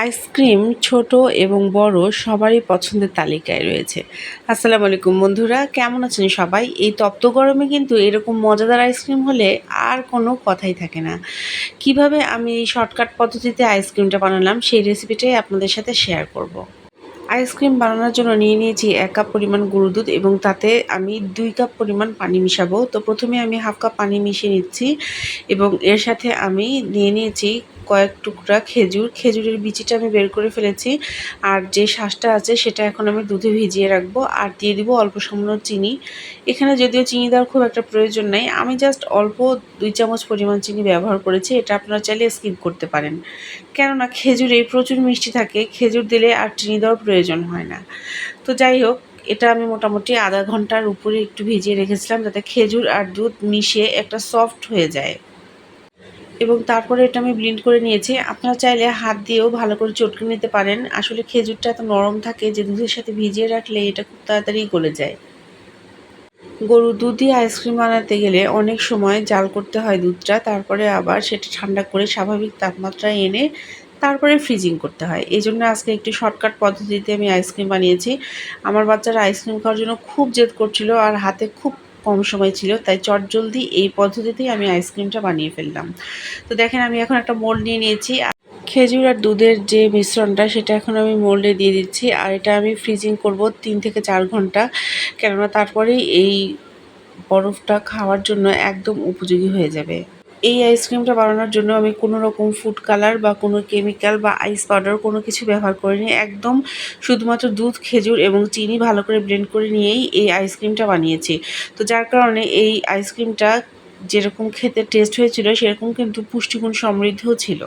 Ice cream ছোট এবং বড় সবারই পছন্দের তালিকায় রয়েছে। আসসালামু আলাইকুম বন্ধুরা, কেমন আছেন সবাই? এই তপ্ত গরমে কিন্তু এরকম মজাদার আইসক্রিম হলে আর কোনো কথাই থাকে না। কীভাবে আমি এই শর্টকাট পদ্ধতিতে আইসক্রিমটা বানালাম সেই রেসিপিটাই আপনাদের সাথে শেয়ার করব। আইসক্রিম বানানোর জন্য নিয়ে নিয়েছি এক কাপ পরিমাণ গুঁড়ো দুধ এবং তাতে আমি দুই কাপ পরিমাণ পানি মিশাবো। তো প্রথমে আমি হাফ কাপ পানি মিশিয়ে নিচ্ছি এবং এর সাথে আমি নিয়ে নিয়েছি কয়েক টুকরা খেজুর। খেজুরের বিচিটা আমি বের করে ফেলেছি আর যে শ্বাসটা আছে সেটা এখন আমি দুধে ভিজিয়ে রাখব আর দিয়ে দিব অল্প সামান্য চিনি। এখানে যদিও চিনি দেওয়ার খুব একটা প্রয়োজন নাই, আমি জাস্ট অল্প দুই চামচ পরিমাণ চিনি ব্যবহার করেছি, এটা আপনারা চাইলে স্কিপ করতে পারেন। কেননা খেজুরে প্রচুর মিষ্টি থাকে, খেজুর দিলে আর চিনি দেওয়ার প্রয়োজন হয় না। তো যাই হোক, এটা আমি মোটামুটি আধা ঘণ্টার উপরে একটু ভিজিয়ে রেখেছিলাম যাতে খেজুর আর দুধ মিশিয়ে একটা সফট হয়ে যায়। এবং তারপরে এটা আমি ব্লিন্ড করে নিয়েছি। আপনারা চাইলে হাত দিয়েও ভালো করে চটকে নিতে পারেন। আসলে খেজুরটা এত নরম থাকে যে দুধের সাথে ভিজিয়ে রাখলে এটা খুব তাড়াতাড়ি গলে যায়। গরুর দুধ দিয়ে আইসক্রিম বানাতে গেলে অনেক সময় জাল করতে হয় দুধটা, তারপরে আবার সেটা ঠান্ডা করে স্বাভাবিক তাপমাত্রায় এনে তারপরে ফ্রিজিং করতে হয়। এই জন্য আজকে একটি শর্টকাট পদ্ধতিতে আমি আইসক্রিম বানিয়েছি। আমার বাচ্চারা আইসক্রিম খাওয়ার জন্য খুব জেদ করছিল আর হাতে খুব কম সময় ছিল, তাই চটজলদি এই পদ্ধতিতেই আমি আইসক্রিমটা বানিয়ে ফেললাম। তো দেখেন, আমি এখন একটা মোল্ড নিয়ে নিয়েছি। খেজুর আর দুধের যে মিশ্রণটা, সেটা এখন আমি মোল্ডে দিয়ে দিচ্ছি। আর এটা আমি ফ্রিজিং করব তিন থেকে চার ঘণ্টা। কেননা তারপরেই এই বরফটা খাওয়ার জন্য একদম উপযোগী হয়ে যাবে। এই আইসক্রিমটা বানানোর জন্য আমি কোনো রকম ফুড কালার বা কোনো কেমিক্যাল বা আইস পাউডার কোনো কিছু ব্যবহার করিনি। একদম শুধুমাত্র দুধ, খেজুর এবং চিনি ভালো করে ব্লেন্ড করে নিয়েই এই আইসক্রিমটা বানিয়েছি। তো যার কারণে এই আইসক্রিমটা যেরকম খেতে টেস্ট হয়েছিল, সেরকম কিন্তু পুষ্টিগুণ সমৃদ্ধও ছিল।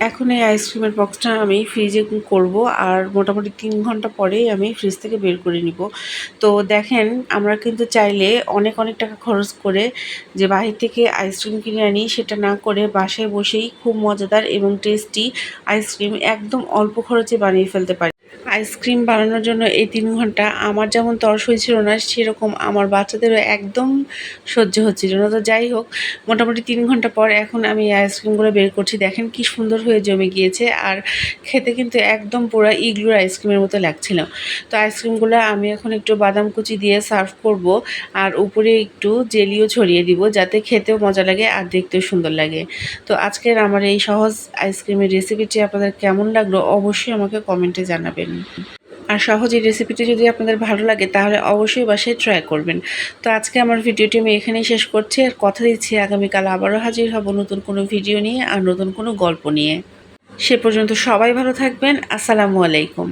এখন এই আইসক্রিমের বক্সটা আমি ফ্রিজে করব আর মোটামুটি তিন ঘণ্টা পরেই আমি ফ্রিজ থেকে বের করে নিব। তো দেখেন, আমরা কিন্তু চাইলে অনেক অনেক টাকা খরচ করে যে বাহির থেকে আইসক্রিম কিনে আনি, সেটা না করে বাসায় বসেই খুব মজাদার এবং টেস্টি আইসক্রিম একদম অল্প খরচে বানিয়ে ফেলতে পারি। আইসক্রিম বানানোর জন্য এই তিন ঘণ্টা আমার যেমন তরস হয়েছিল না, সেরকম আমার বাচ্চাদেরও একদম সহ্য হচ্ছিল না। তো যাই হোক, মোটামুটি তিন ঘণ্টা পর এখন আমি আইসক্রিমগুলো বের করছি। দেখেন কি সুন্দর হয়ে জমে গিয়েছে আর খেতে কিন্তু একদম পুরো ইগলুর আইসক্রিমের মতো লাগছিল। তো আইসক্রিমগুলো আমি এখন একটু বাদাম কুচি দিয়ে সার্ভ করব আর উপরে একটু জেলিও ছড়িয়ে দিব যাতে খেতেও মজা লাগে আর দেখতেও সুন্দর লাগে। তো আজকের আমার এই সহজ আইসক্রিমের রেসিপিটি আপনাদের কেমন লাগল অবশ্যই আমাকে কমেন্টে জানাবেন আর সহজ এই রেসিপিটি যদি আপনাদের ভালো লাগে, তাহলে অবশ্যই বাসায় ট্রাই করবেন। তো আজকে আমার ভিডিওটি আমি এখানেই শেষ করছি, আর কথা দিচ্ছি আগামীকাল আবারও হাজির হব নতুন কোনো ভিডিও নিয়ে আর নতুন কোনো গল্প নিয়ে। সে পর্যন্ত সবাই ভালো থাকবেন, আসসালামু আলাইকুম।